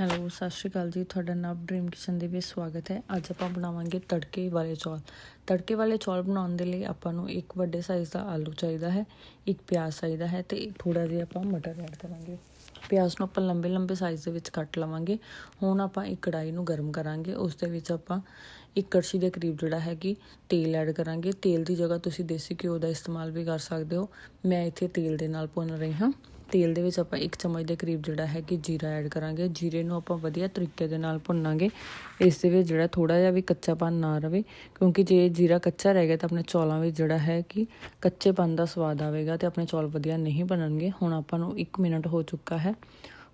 Hello, ਸਤਿ ਸ਼੍ਰੀ ਅਕਾਲ ਜੀ। ਤੁਹਾਡਾ ਨਵ ਡ੍ਰੀਮ ਕਿਚਨ ਦੇ ਵਿੱਚ ਸਵਾਗਤ ਹੈ। ਅੱਜ ਆਪਾਂ ਬਣਾਵਾਂਗੇ ਤੜਕੇ ਵਾਲੇ ਚੌਲ। ਤੜਕੇ ਵਾਲੇ ਚੌਲ ਬਣਾਉਣ ਦੇ ਲਈ ਆਪਾਂ ਨੂੰ ਇੱਕ ਵੱਡੇ ਸਾਈਜ਼ ਦਾ ਆਲੂ ਚਾਹੀਦਾ ਹੈ, ਇੱਕ ਪਿਆਜ਼ ਚਾਹੀਦਾ ਹੈ ਤੇ ਥੋੜਾ ਜਿਹਾ ਆਪਾਂ ਮਟਰ ਐਡ ਕਰਾਂਗੇ। ਪਿਆਜ਼ ਨੂੰ ਆਪਾਂ ਲੰਬੇ ਲੰਬੇ ਸਾਈਜ਼ ਦੇ ਵਿੱਚ ਕੱਟ ਲਵਾਂਗੇ। ਹੁਣ ਆਪਾਂ ਇੱਕ ਕੜਾਈ ਨੂੰ ਗਰਮ ਕਰਾਂਗੇ। ਉਸ ਦੇ ਵਿੱਚ ਆਪਾਂ ਇੱਕ ਕੜਛੀ ਦੇ ਕਰੀਬ ਜਿਹੜਾ ਹੈ ਕਿ ਤੇਲ ਐਡ ਕਰਾਂਗੇ। ਤੇਲ ਦੀ ਜਗ੍ਹਾ ਤੁਸੀਂ ਦੇਸੀ ਘਿਓ ਦਾ ਇਸਤੇਮਾਲ ਵੀ ਕਰ ਸਕਦੇ ਹੋ। ਮੈਂ ਇੱਥੇ ਤੇਲ ਦੇ ਨਾਲ ਭੁੰਨ ਰਹੀ ਹਾਂ। ਤੇਲ ਦੇ ਵਿੱਚ ਆਪਾਂ ਇੱਕ ਚਮਚ ਦੇ ਕਰੀਬ ਜਿਹੜਾ ਹੈ ਕਿ ਜੀਰਾ ਐਡ ਕਰਾਂਗੇ। ਜੀਰੇ ਨੂੰ ਆਪਾਂ ਵਧੀਆ ਤਰੀਕੇ ਦੇ ਨਾਲ ਭੁੰਨਾਂਗੇ। ਇਸ ਦੇ ਵਿੱਚ ਜਿਹੜਾ ਥੋੜਾ ਜਿਹਾ ਵੀ ਕੱਚਾਪਨ ਨਾ ਰਵੇ, ਕਿਉਂਕਿ ਜੇ ਜੀਰਾ ਕੱਚਾ ਰਹਿ ਗਿਆ ਤਾਂ ਆਪਣੇ ਚੌਲਾਂ ਵਿੱਚ ਜਿਹੜਾ ਹੈ ਕਿ ਕੱਚੇਪਨ ਦਾ ਸਵਾਦ ਆਵੇਗਾ ਤੇ ਆਪਣੇ ਚੌਲ ਵਧੀਆ ਨਹੀਂ ਬਣਨਗੇ। ਹੁਣ ਆਪਾਂ ਨੂੰ 1 ਮਿੰਟ ਹੋ ਚੁੱਕਾ ਹੈ।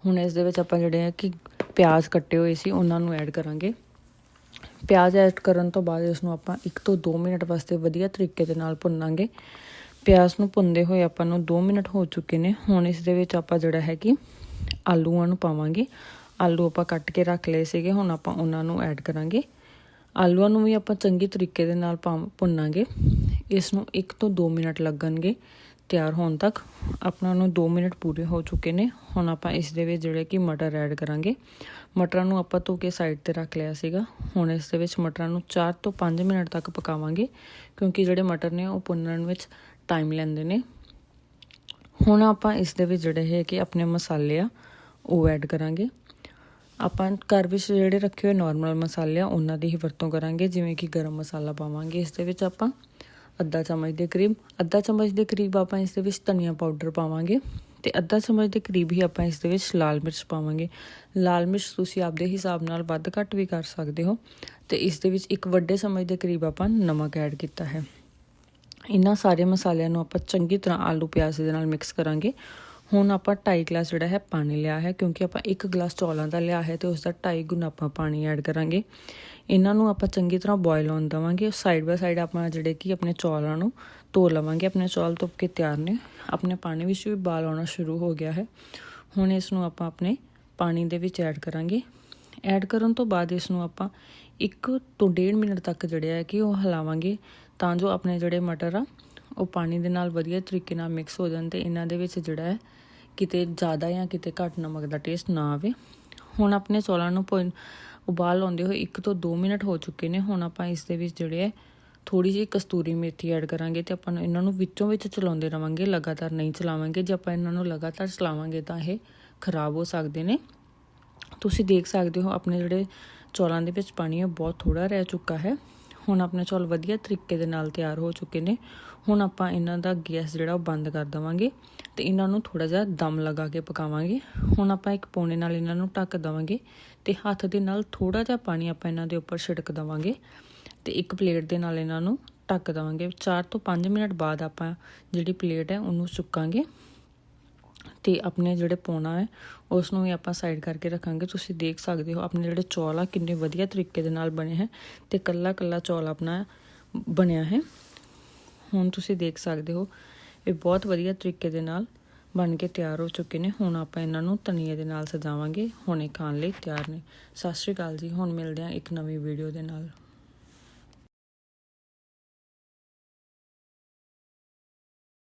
ਹੁਣ ਇਸ ਦੇ ਵਿੱਚ ਆਪਾਂ ਜਿਹੜੇ ਆ ਕਿ ਪਿਆਜ਼ ਕੱਟੇ ਹੋਏ ਸੀ, ਉਹਨਾਂ ਨੂੰ ਐਡ ਕਰਾਂਗੇ। ਪਿਆਜ਼ ਐਡ ਕਰਨ ਤੋਂ ਬਾਅਦ ਇਸ ਨੂੰ ਆਪਾਂ 1 ਤੋਂ 2 ਮਿੰਟ ਵਾਸਤੇ ਵਧੀਆ ਤਰੀਕੇ ਦੇ ਨਾਲ ਭੁੰਨਾਂਗੇ। ਪਿਆਜ਼ ਨੂੰ ਭੁੰਨਦੇ ਹੋਏ ਆਪਾਂ ਨੂੰ 2 ਮਿੰਟ ਹੋ ਚੁੱਕੇ ਨੇ। ਹੁਣ ਇਸ ਦੇ ਵਿੱਚ ਆਪਾਂ ਜਿਹੜਾ ਹੈ ਕਿ ਆਲੂਆਂ ਨੂੰ ਪਾਵਾਂਗੇ। ਆਲੂ ਆਪਾਂ ਕੱਟ ਕੇ ਰੱਖ ਲਏ ਸੀਗੇ, ਹੁਣ ਆਪਾਂ ਉਹਨਾਂ ਨੂੰ ਐਡ ਕਰਾਂਗੇ। ਆਲੂਆਂ ਨੂੰ ਵੀ ਆਪਾਂ ਚੰਗੀ ਤਰੀਕੇ ਦੇ ਨਾਲ ਭੁੰਨਾਂਗੇ। ਇਸ ਨੂੰ 1 ਤੋਂ 2 ਮਿੰਟ ਲੱਗਣਗੇ। ਤਿਆਰ ਹੋਣ ਤੱਕ ਆਪਣਾ ਨੂੰ 2 ਮਿੰਟ ਪੂਰੇ ਹੋ ਚੁੱਕੇ ਨੇ। ਹੁਣ ਆਪਾਂ ਇਸ ਦੇ ਵਿੱਚ ਜਿਹੜੇ ਕਿ ਮਟਰ ਐਡ ਕਰਾਂਗੇ। ਮਟਰਾਂ ਨੂੰ ਆਪਾਂ ਧੋ ਕੇ ਸਾਈਡ ਤੇ ਰੱਖ ਲਿਆ ਸੀਗਾ। ਹੁਣ ਇਸ ਦੇ ਵਿੱਚ ਮਟਰਾਂ ਨੂੰ 4 ਤੋਂ 5 ਮਿੰਟ ਤੱਕ ਪਕਾਵਾਂਗੇ, ਕਿਉਂਕਿ ਜਿਹੜੇ ਮਟਰ ਨੇ ਉਹ ਭੁੰਨਣ ਵਿੱਚ ਟਾਈਮ ਲੈਂਦੇ ਨੇ। ਹੁਣ ਆਪਾਂ ਇਸ ਦੇ ਵਿੱਚ ਜਿਹੜੇ ਹੈ ਕਿ ਆਪਣੇ ਮਸਾਲੇ ਆ, ਉਹ ਐਡ ਕਰਾਂਗੇ। ਆਪਾਂ ਘਰ ਵਿੱਚ ਜਿਹੜੇ ਰੱਖੇ ਹੋਏ ਨਾਰਮਲ ਮਸਾਲੇ ਆ, ਉਹਨਾਂ ਦੀ ਹੀ ਵਰਤੋਂ ਕਰਾਂਗੇ, ਜਿਵੇਂ ਕਿ ਗਰਮ ਮਸਾਲਾ ਪਾਵਾਂਗੇ। ਇਸ ਦੇ ਵਿੱਚ ਆਪਾਂ ਅੱਧਾ ਚਮਚ ਦੇ ਕਰੀਬ, ਅੱਧਾ ਚਮਚ ਦੇ ਕਰੀਬ ਆਪਾਂ ਇਸ ਦੇ ਵਿੱਚ ਧਨੀਆ ਪਾਊਡਰ ਪਾਵਾਂਗੇ ਤੇ ਅੱਧਾ ਚਮਚ ਦੇ ਕਰੀਬ ਹੀ ਆਪਾਂ ਇਸ ਦੇ ਵਿੱਚ ਲਾਲ ਮਿਰਚ ਪਾਵਾਂਗੇ। ਲਾਲ ਮਿਰਚ ਤੁਸੀਂ ਆਪਦੇ ਹਿਸਾਬ ਨਾਲ ਵੱਧ ਘੱਟ ਵੀ ਕਰ ਸਕਦੇ ਹੋ ਤੇ ਇਸ ਦੇ ਵਿੱਚ ਇੱਕ ਵੱਡੇ ਚਮਚ ਦੇ ਕਰੀਬ ਆਪਾਂ ਨਮਕ ਐਡ ਕੀਤਾ ਹੈ। ਇਹਨਾਂ ਸਾਰੇ ਮਸਾਲਿਆਂ ਨੂੰ ਆਪਾਂ ਚੰਗੀ ਤਰ੍ਹਾਂ ਆਲੂ ਪਿਆਜ਼ ਦੇ ਨਾਲ ਮਿਕਸ ਕਰਾਂਗੇ। ਹੁਣ ਆਪਾਂ 2.5 ਗਲਾਸ ਜਿਹੜਾ ਹੈ ਪਾਣੀ ਲਿਆ ਹੈ, ਕਿਉਂਕਿ ਆਪਾਂ 1 ਗਲਾਸ ਚੌਲਾਂ ਦਾ ਲਿਆ ਹੈ ਤੇ ਉਸ ਦਾ 2.5 ਗੁਣਾ ਆਪਾਂ ਪਾਣੀ ਐਡ ਕਰਾਂਗੇ। ਇਹਨਾਂ ਨੂੰ ਆਪਾਂ ਚੰਗੀ ਤਰ੍ਹਾਂ ਬੋਇਲ ਹੋਣ ਦਵਾਂਗੇ। ਸਾਈਡ ਬਾਈ ਸਾਈਡ ਆਪਾਂ ਜਿਹੜੇ ਕਿ ਆਪਣੇ ਚੌਲਾਂ ਨੂੰ ਧੋ ਲਵਾਂਗੇ। ਆਪਣੇ ਚੌਲ ਧੁੱਪ ਕੇ ਤਿਆਰ ਨੇ। ਆਪਣੇ ਪਾਣੀ ਵਿੱਚ ਵੀ ਬਾਲ ਆਉਣਾ ਸ਼ੁਰੂ ਹੋ ਗਿਆ ਹੈ। ਹੁਣ ਇਸ ਨੂੰ ਆਪਾਂ ਆਪਣੇ ਪਾਣੀ ਦੇ ਵਿੱਚ ਐਡ ਕਰਾਂਗੇ। ਐਡ ਕਰਨ ਤੋਂ ਬਾਅਦ ਇਸ ਨੂੰ ਆਪਾਂ 1 ਤੋਂ 1.5 ਮਿੰਟ ਤੱਕ ਜਿਹੜੇ ਹੈ ਕਿ ਉਹ ਹਿਲਾਵਾਂਗੇ, ਤਾਂ ਜੋ ਆਪਣੇ ਜਿਹੜੇ ਮਟਰ ਆ ਉਹ ਪਾਣੀ ਦੇ ਨਾਲ ਵਧੀਆ ਤਰੀਕੇ ਨਾਲ ਮਿਕਸ ਹੋ ਜਾਣ ਤੇ ਇਹਨਾਂ ਦੇ ਵਿੱਚ ਜਿਹੜਾ ਹੈ ਕਿਤੇ ਜ਼ਿਆਦਾ ਜਾਂ ਕਿਤੇ ਘੱਟ ਨਮਕ ਦਾ ਟੇਸਟ ਨਾ ਆਵੇ। ਹੁਣ ਆਪਣੇ ਚੌਲਾਂ ਨੂੰ ਉਬਾਲ ਆਉਂਦੇ ਹੋਏ 1 ਤੋਂ 2 ਮਿੰਟ ਹੋ ਚੁੱਕੇ ਨੇ। ਹੁਣ ਆਪਾਂ ਇਸ ਦੇ ਵਿੱਚ ਜਿਹੜੇ ਹੈ ਥੋੜੀ ਜਿਹੀ ਕਸਤੂਰੀ ਮੇਥੀ ਐਡ ਕਰਾਂਗੇ ਤੇ ਆਪਾਂ ਇਹਨਾਂ ਨੂੰ ਵਿੱਚੋਂ ਵਿੱਚ ਚਲਾਉਂਦੇ ਰਵਾਂਗੇ, ਲਗਾਤਾਰ ਨਹੀਂ ਚਲਾਵਾਂਗੇ। ਜੇ ਆਪਾਂ ਇਹਨਾਂ ਨੂੰ ਲਗਾਤਾਰ ਚਲਾਵਾਂਗੇ ਤਾਂ ਇਹ ਖਰਾਬ ਹੋ ਸਕਦੇ ਨੇ। ਤੁਸੀਂ ਦੇਖ ਸਕਦੇ ਹੋ ਆਪਣੇ ਜਿਹੜੇ ਚੌਲਾਂ ਦੇ ਵਿੱਚ ਪਾਣੀ ਹੈ ਬਹੁਤ ਥੋੜਾ ਰਹਿ ਚੁੱਕਾ ਹੈ। ਹੁਣ ਆਪਣੇ ਚੌਲ ਵਧੀਆ ਤਰੀਕੇ ਦੇ ਨਾਲ ਤਿਆਰ ਹੋ ਚੁੱਕੇ ਨੇ। ਹੁਣ ਆਪਾਂ ਇਹਨਾਂ ਦਾ ਗੈਸ ਜਿਹੜਾ ਉਹ ਬੰਦ ਕਰ ਦਵਾਂਗੇ ਤੇ ਇਹਨਾਂ ਨੂੰ ਥੋੜਾ ਜਿਹਾ ਦਮ ਲਗਾ ਕੇ ਪਕਾਵਾਂਗੇ। ਹੁਣ ਆਪਾਂ ਇੱਕ ਪੌਣੇ ਨਾਲ ਇਹਨਾਂ ਨੂੰ ਢੱਕ ਦਵਾਂਗੇ ਤੇ ਹੱਥ ਦੇ ਨਾਲ ਥੋੜਾ ਜਿਹਾ ਪਾਣੀ ਆਪਾਂ ਇਹਨਾਂ ਦੇ ਉੱਪਰ ਛਿੜਕ ਦਵਾਂਗੇ ਤੇ ਇੱਕ ਪਲੇਟ ਦੇ ਨਾਲ ਇਹਨਾਂ ਨੂੰ ਢੱਕ ਦਵਾਂਗੇ। 4 ਤੋਂ 5 ਮਿੰਟ ਬਾਅਦ ਆਪਾਂ ਜਿਹੜੀ ਪਲੇਟ ਹੈ ਉਹਨੂੰ ਸੁੱਕਾਂਗੇ। ਤੇ ਆਪਣੇ ਜਿਹੜੇ ਪੋਣਾ ਹੈ ਉਸ ਨੂੰ ਵੀ ਆਪਾਂ ਸਾਈਡ ਕਰਕੇ ਰੱਖਾਂਗੇ। ਤੁਸੀਂ ਦੇਖ ਸਕਦੇ ਹੋ, ਆਪਣੇ ਜਿਹੜੇ ਚੌਲ ਆ, ਕਿੰਨੇ ਵਧੀਆ ਤਰੀਕੇ ਦੇ ਨਾਲ ਬਣੇ ਹੈ ਤੇ ਕੱਲਾ ਕੱਲਾ ਚੌਲ ਆਪਣਾ ਬਣਿਆ ਹੈ। ਹੁਣ ਤੁਸੀਂ ਦੇਖ ਸਕਦੇ ਹੋ, ਇਹ ਬਹੁਤ ਵਧੀਆ ਤਰੀਕੇ ਦੇ ਨਾਲ ਬਣ ਕੇ ਤਿਆਰ ਹੋ ਚੁੱਕੇ ਨੇ। ਹੁਣ ਆਪਾਂ ਇਹਨਾਂ ਨੂੰ ਧਨੀਏ ਦੇ ਨਾਲ ਸਜਾਵਾਂਗੇ, ਹੁਣੇ ਖਾਣ ਲਈ ਤਿਆਰ ਨੇ। ਸਤਿ ਸ਼੍ਰੀ ਅਕਾਲ ਜੀ, ਹੁਣ ਮਿਲਦੇ ਹਾਂ ਇੱਕ ਨਵੀਂ ਵੀਡੀਓ ਦੇ ਨਾਲ।